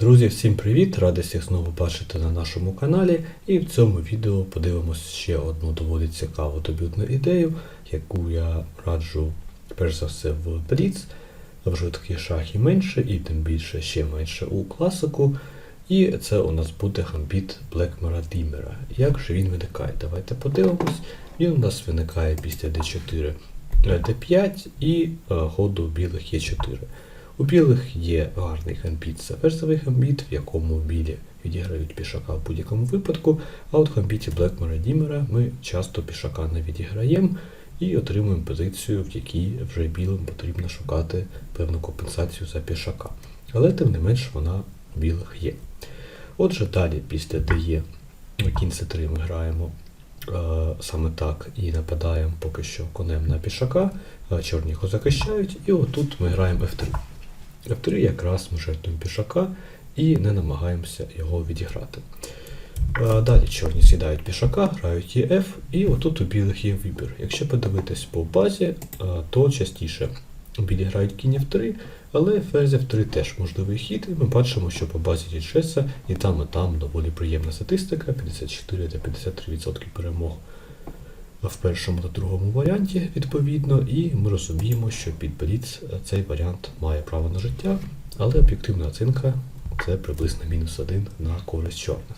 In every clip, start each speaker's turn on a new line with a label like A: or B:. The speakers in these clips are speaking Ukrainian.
A: Друзі, всім привіт! Радий всіх знову бачити на нашому каналі. І в цьому відео подивимось ще одну доволі цікаву дебютну ідею, яку я раджу перш за все в Бліц. В жорстких шахі менше і тим більше ще менше у класику. І це у нас буде гамбіт Блекмера Дімера. Як же він виникає? Давайте подивимось. Він у нас виникає після d4, d5 і е, ходу білих Е4. У білих є гарний гамбіт, це ферзовий гамбіт, в якому білі відіграють пішака в будь-якому випадку, а от в гамбіті Блекмера Дімера ми часто пішака не відіграємо і отримуємо позицію, в якій вже білим потрібно шукати певну компенсацію за пішака. Але тим не менш вона у білих є. Отже, далі після ДЕ кінь С3 ми граємо е, саме так і нападаємо поки що конем на пішака, е, чорні його захищають, і отут ми граємо F3. F3 якраз ми жертвуємо пішака і не намагаємося його відіграти. Далі чорні сідають пішака, грають ЄФ, і отут у білих є вибір. Якщо подивитись по базі, то частіше білі грають кінь F3, але ферзь F3 теж можливий хід, і ми бачимо, що по базі діджеса і там, і там доволі приємна статистика, 54 та 53% перемог в першому та другому варіанті, відповідно, і ми розуміємо, що під Бліц цей варіант має право на життя, але об'єктивна оцінка це приблизно мінус 1 на користь чорних.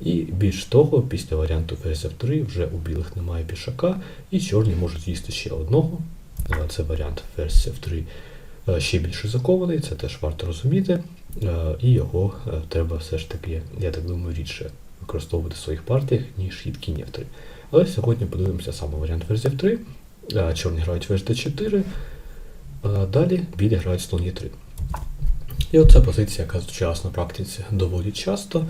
A: І більш того, після варіанту ферзь F3 вже у білих немає пішака, і чорні можуть з'їсти ще одного. Це варіант ферзь F3 е, ще більш ризикований, це теж варто розуміти, е, і його е, треба все ж таки, я так думаю, рідше використовувати в своїх партіях, ніж хід кінь F3. Але сьогодні подивимося саме варіант ферзь F3, е, чорні грають ферзь D4, е, далі білі грають слон Е3. І оця позиція, яка зустрічалась на практиці доволі часто.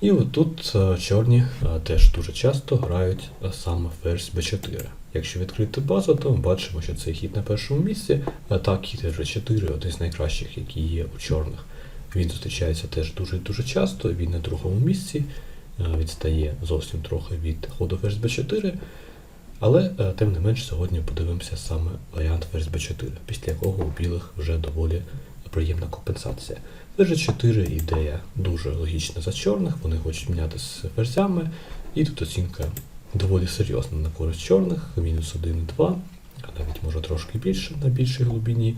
A: І отут е, чорні теж дуже часто грають саме ферзь b4. Якщо відкрити базу, то ми бачимо, що цей хід на першому місці. Так, хід g4 один з найкращих, які є у чорних. Він зустрічається теж дуже дуже часто, він на другому місці відстає зовсім трохи від ходу ферзь b4. Але е, тим не менш сьогодні подивимося саме варіант ферзь b4, після якого у білих вже доволі приємна компенсація. Ферзь 4 ідея дуже логічна за чорних, вони хочуть міняти з ферзями, і тут оцінка доволі серйозна на користь чорних, мінус 1,2, а навіть може трошки більше на більшій глибині.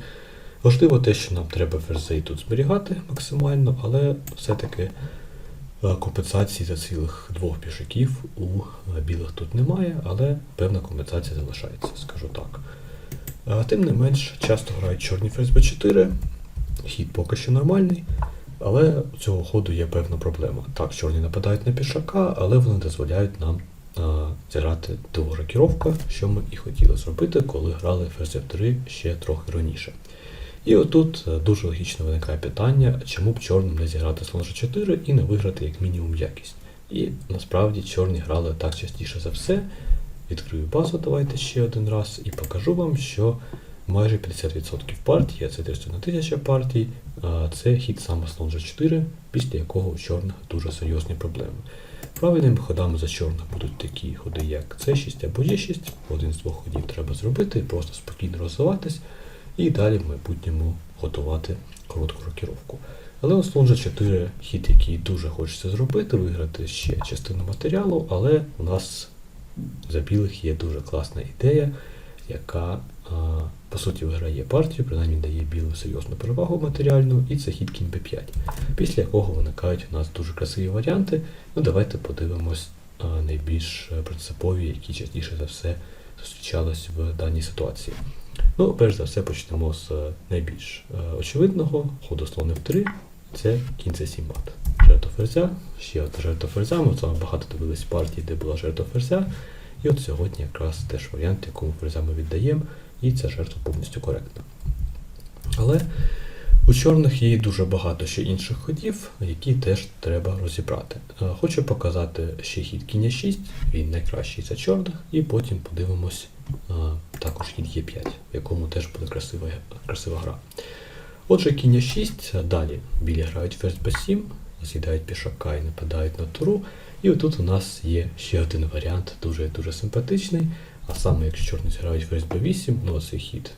A: Важливо те, що нам треба ферзей тут зберігати максимально, але все-таки е, компенсації за цілих двох пішаків у е, білих тут немає, але певна компенсація залишається, скажу так. Е, Тим не менш, часто грають чорні ферзь b4, хід поки що нормальний, але у цього ходу є певна проблема. Так, чорні нападають на пішака, але вони дозволяють нам зіграти довгу рокіровку, що ми і хотіли зробити, коли грали ферзь F3 ще трохи раніше. І отут е, дуже логічно виникає питання, чому б чорним не зіграти слон G4 і не виграти як мінімум якість. І насправді чорні грали так частіше за все. Відкрию базу, давайте ще один раз, і покажу вам, що майже 50% партій, а це 31 тисяча партій, це хід саме слон G4, після якого у чорних дуже серйозні проблеми. Правильними ходами за чорних будуть такі ходи, як C6 або Е6. Один з двох ходів треба зробити, просто спокійно розвиватись, і далі в майбутньому готувати коротку рокіровку. Але от слон G4 хід, який дуже хочеться зробити, виграти ще частину матеріалу, але у нас за білих є дуже класна ідея, яка по суті виграє партію, принаймні дає білу серйозну перевагу матеріальну, і це хід кінь b5, після якого виникають у нас дуже красиві варіанти. Ну давайте подивимось найбільш е, принципові, які частіше за все зустрічались в даній ситуації. Ну, перш за все, почнемо з е, найбільш е, очевидного ходу слон f3, це кінь c7 мат. Жертва ферзя, ще одна жертва ферзя. Ми з вами багато дивились партії, де була жертва ферзя. І от сьогодні якраз теж варіант, якому ферзя ми віддаємо, і ця жертва повністю коректна. Але у чорних є дуже багато ще інших ходів, які теж треба розібрати. Е, Хочу показати ще хід кінь 6, він найкращий за чорних, і потім подивимось також хід Е5, в якому теж буде красива, красива гра. Отже, кінь 6, далі білі грають ферзь b7, з'їдають пішака і нападають на туру. І отут у нас є ще один варіант, дуже-дуже симпатичний. А саме, якщо чорні зіграють ферзь b8, ну цей хід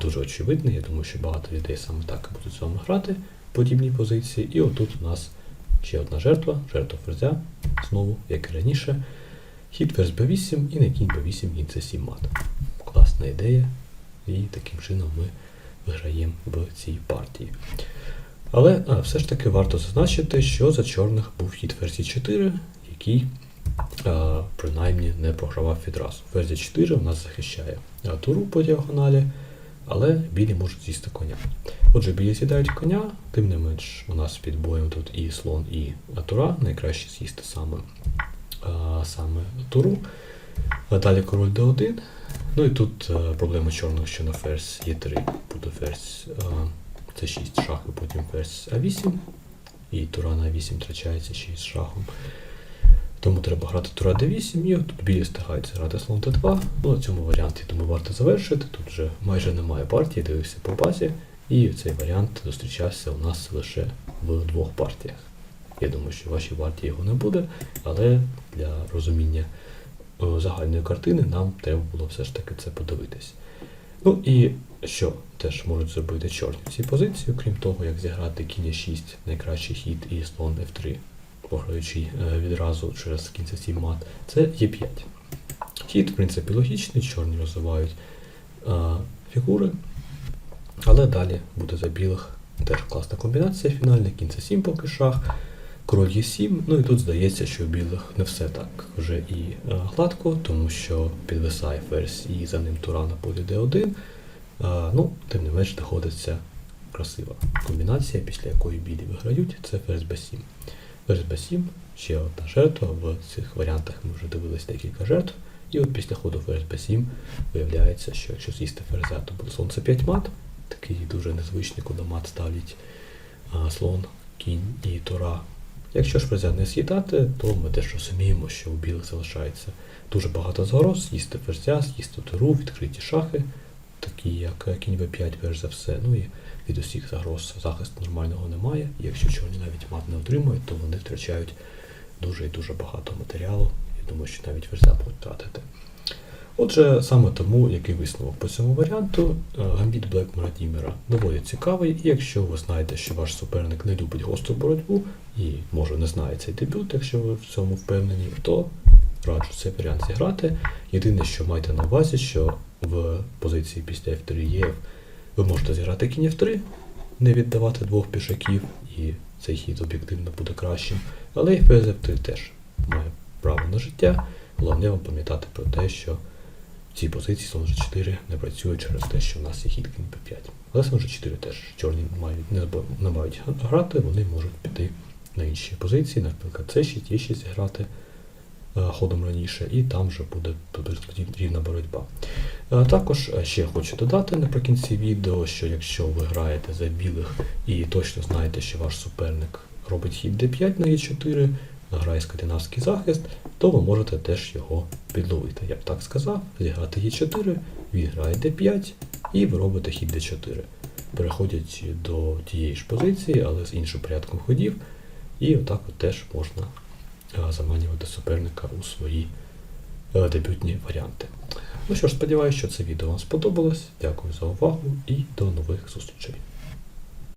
A: дуже очевидний. Я думаю, що багато людей саме так і будуть з вами грати. в подібній позиції. І отут у нас ще одна жертва, жертва ферзя, знову, як і раніше. Хід ферзь b8 і на кінь b8 кінь c7 мат. Класна ідея. І таким чином ми виграємо в цій партії. Але а, все ж таки варто зазначити, що за чорних був хід ферзі 4, який а, принаймні не програвав відразу. Ферзі 4 у нас захищає туру по діагоналі, але білі можуть з'їсти коня. Отже, білі з'їдають коня, тим не менш, у нас під боєм тут і слон, і тура. Найкраще з'їсти саме, а, саме туру. А далі король d1. Ну і тут а, проблема чорного, що на ферзь Е3 буде ферзь а, c6 шах, і потім ферзь А8. І тура на 8 втрачається ще з шахом. Тому треба грати тура d8, і тут білі стигають грати слон d2. Ну, на цьому варіанті, думаю, варто завершити. Тут вже майже немає партії, дивився по базі. І цей варіант зустрічався у нас лише в двох партіях. Я думаю, що в вашій партії його не буде, але для розуміння е, загальної картини нам треба було все ж таки це подивитись. Ну і що? Теж можуть зробити чорні в цій позиції, крім того, як зіграти кінь 6 найкращий хід і слон F3, програючи е, відразу через кінця 7 мат, це Е5. Хід, в принципі, логічний, чорні розвивають е, фігури, але далі буде за білих теж класна комбінація. Фінальна, кінь c 7 поки шах, король Е7. Ну і тут здається, що у білих не все так вже і е, гладко, тому що підвисає ферзь і за ним тура на полі d1. Ну, тим не менш знаходиться красива комбінація, після якої білі виграють, це ферзь b7. Ферзь b7, ще одна жертва. В цих варіантах ми вже дивились декілька жертв. І от після ходу ферзь b7 виявляється, що якщо з'їсти ферзя, то буде слон c5 мат. Такий дуже незвичний, коли мат ставлять а, слон, кінь і тура. Якщо ж ферзя не з'їдати, то ми теж розуміємо, що у білих залишається дуже багато загроз, з'їсти ферзя, з'їсти туру, відкриті шахи, такі як кінь v5, перш за все. Ну і від усіх загроз захисту нормального немає. Якщо чорні навіть мат не отримують, то вони втрачають дуже і дуже багато матеріалу. Я думаю, що навіть ферзя будуть втратити. Отже, саме тому, який висновок по цьому варіанту, е, гамбіт Блек Мурадімера доволі цікавий, і якщо ви знаєте, що ваш суперник не любить гостру боротьбу і може не знає цей дебют, якщо ви в цьому впевнені, то раджу цей варіант зіграти. Єдине, що майте на увазі, що в позиції після F3 є, ви можете зіграти кінь F3, не віддавати двох пішаків, і цей хід об'єктивно буде кращим. Але і ферзь F3 теж має право на життя. Головне вам пам'ятати про те, що в цій позиції слон G4 не працює через те, що в нас є хід кінь P5. Але слон G4 теж чорні мають, не, не мають грати, вони можуть піти на інші позиції, наприклад, C6, Е6 зіграти е, ходом раніше, і там вже буде рівна боротьба. Е, Також е, ще хочу додати наприкінці відео, що якщо ви граєте за білих і точно знаєте, що ваш суперник робить хід d5 на e4, грає скандинавський захист, то ви можете теж його підловити. Я б так сказав, зіграти e4, він грає d5 і ви робите хід d4. Переходять до тієї ж позиції, але з іншим порядком ходів, і отак от теж можна е, заманювати суперника у свої е, дебютні варіанти. Ну що ж, сподіваюся, що це відео вам сподобалось. Дякую за увагу і до нових зустрічей.